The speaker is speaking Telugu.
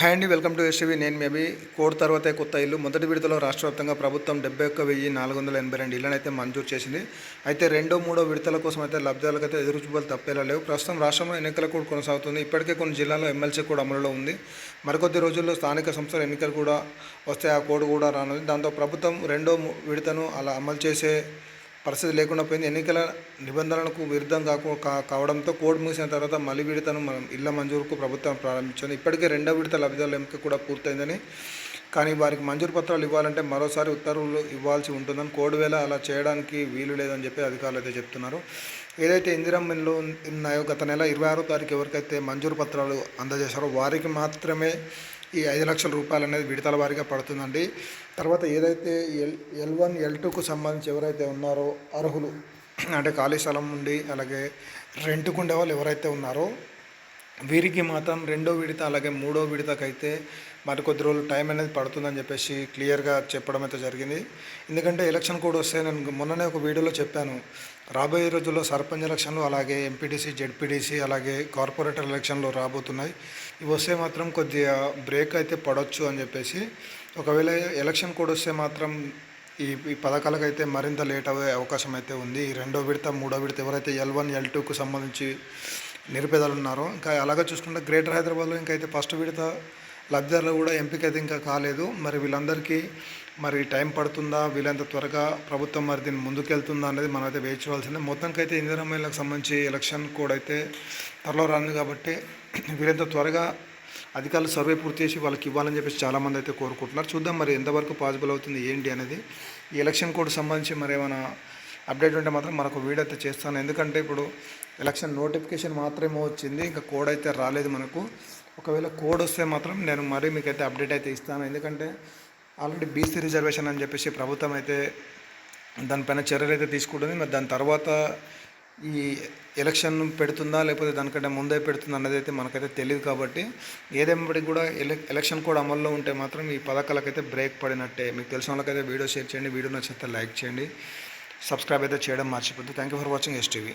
హాయ్ అండి వెల్కమ్ టు ఎస్టీవీ. నేను మేబీ కోడ్ తర్వాతే కొత్త ఇల్లు. మొదటి విడతలో రాష్ట్ర వ్యాప్తంగా ప్రభుత్వం డెబ్బై ఒక్క వెయ్యి నాలుగు వందల ఎనభై రెండు ఇళ్ళను అయితే మంజూరు చేసింది. అయితే రెండో మూడో విడతల కోసం అయితే లబ్ధాలకు అయితే ఎదురు తప్పేలా లేవు. ప్రస్తుతం రాష్ట్రంలో ఎన్నికలు కూడా కొనసాగుతుంది. ఇప్పటికే కొన్ని జిల్లాల్లో ఎమ్మెల్సీ కూడా అమలులో ఉంది. మరికొద్ది రోజుల్లో స్థానిక సంస్థల ఎన్నికలు కూడా వస్తాయి. ఆ కోడ్ కూడా రానుంది. దాంతో ప్రభుత్వం రెండో విడతను అలా అమలు చేసే పరిస్థితి లేకుండా పోయింది. ఎన్నికల నిబంధనలకు విరుద్ధం కాకు కావడంతో కోడ్ ముగిసిన తర్వాత మళ్ళీ విడతను మనం ఇళ్ళ మంజూరుకు ప్రభుత్వం ప్రారంభించింది. ఇప్పటికే రెండో విడత లబ్ధిదారుల ఎంపిక కూడా పూర్తయిందని. కానీ వారికి మంజూరు పత్రాలు ఇవ్వాలంటే మరోసారి ఉత్తర్వులు ఇవ్వాల్సి ఉంటుందని కోడ్ వేళ అలా చేయడానికి వీలు లేదని చెప్పి అధికారులు అయితే చెప్తున్నారు. ఏదైతే ఇందిరమ్మలో ఉన్నాయో గత నెల ఇరవై ఆరో తారీఖు ఎవరికైతే మంజూరు పత్రాలు అందజేశారో వారికి మాత్రమే ఈ ఐదు లక్షల రూపాయలు అనేది విడతల వారీగా పడుతుందండి. తర్వాత ఏదైతే ఎల్ ఎల్ వన్ ఎల్ టూకు సంబంధించి ఎవరైతే ఉన్నారో అర్హులు అంటే ఖాళీ స్థలం ఉండి అలాగే రెంట్కు ఉండే వాళ్ళు ఎవరైతే ఉన్నారో వీరికి మాత్రం రెండో విడత అలాగే మూడో విడతకైతే మరి కొద్ది రోజులు టైం అనేది పడుతుందని చెప్పేసి క్లియర్గా చెప్పడం అయితే జరిగింది. ఎందుకంటే ఎలక్షన్ కోడ్ వస్తే నేను మొన్ననే ఒక వీడియోలో చెప్పాను. రాబోయే రోజుల్లో సర్పంచ్ ఎలక్షన్లు అలాగే ఎంపీటీసీ జెడ్పీటీసీ అలాగే కార్పొరేటర్ ఎలక్షన్లు రాబోతున్నాయి. ఇవి వస్తే మాత్రం కొద్దిగా బ్రేక్ అయితే పడవచ్చు అని చెప్పేసి. ఒకవేళ ఎలక్షన్ కోడ్ వస్తే మాత్రం ఈ ఈ పథకాలకు అయితే మరింత లేట్ అయ్యే అవకాశం అయితే ఉంది. రెండో విడత మూడో విడత ఎవరైతే ఎల్ వన్ ఎల్ టూకు సంబంధించి నిరుపేదలు ఉన్నారు ఇంకా అలాగే చూసుకుంటే గ్రేటర్ హైదరాబాద్లో ఇంకా అయితే ఫస్ట్ విడత లబ్ధిదారులు కూడా ఎంపిక అయితే ఇంకా కాలేదు. మరి వీళ్ళందరికీ మరి టైం పడుతుందా? వీళ్ళంత త్వరగా ప్రభుత్వం మరి దీన్ని ముందుకెళ్తుందా అనేది మనం అయితే వేచి చూడాల్సిందే మొత్తానికి అయితే సంబంధించి ఎలక్షన్ కూడా అయితే త్వరలో రాను కాబట్టి వీళ్ళంత త్వరగా అధికారులు సర్వే పూర్తి చేసి వాళ్ళకి ఇవ్వాలని చెప్పేసి చాలామంది అయితే కోరుకుంటున్నారు. చూద్దాం మరి ఎంతవరకు పాసిబుల్ అవుతుంది ఏంటి అనేది. ఈ ఎలక్షన్ కోడ్ సంబంధించి మరి ఏమైనా అప్డేట్ ఉంటే మాత్రం మనకు వీడియో అయితే చేస్తాను. ఎందుకంటే ఇప్పుడు ఎలక్షన్ నోటిఫికేషన్ మాత్రమే వచ్చింది. ఇంకా కోడ్ అయితే రాలేదు మనకు. ఒకవేళ కోడ్ వస్తే మాత్రం నేను మరీ మీకు అయితే అప్డేట్ అయితే ఇస్తాను. ఎందుకంటే ఆల్రెడీ బీసీ రిజర్వేషన్ అని చెప్పేసి ప్రభుత్వం అయితే దానిపైన చర్యలు అయితే తీసుకుంటుంది. మరి దాని తర్వాత ఈ ఎలక్షన్ పెడుతుందా లేకపోతే దానికంటే ముందే పెడుతుందా అన్నది అయితే మనకైతే తెలియదు కాబట్టి ఏదేమప్పటికి కూడా ఎలక్షన్ కూడా అమల్లో ఉంటే మాత్రం ఈ పథకాలకైతే బ్రేక్ పడినట్టే. మీకు తెలిసిన వాళ్ళకైతే వీడియో షేర్ చేయండి. వీడియో నచ్చితే లైక్ చేయండి. సబ్స్క్రైబ్ అయితే చేయడం మర్చిపోద్దు. Thank you for watching STV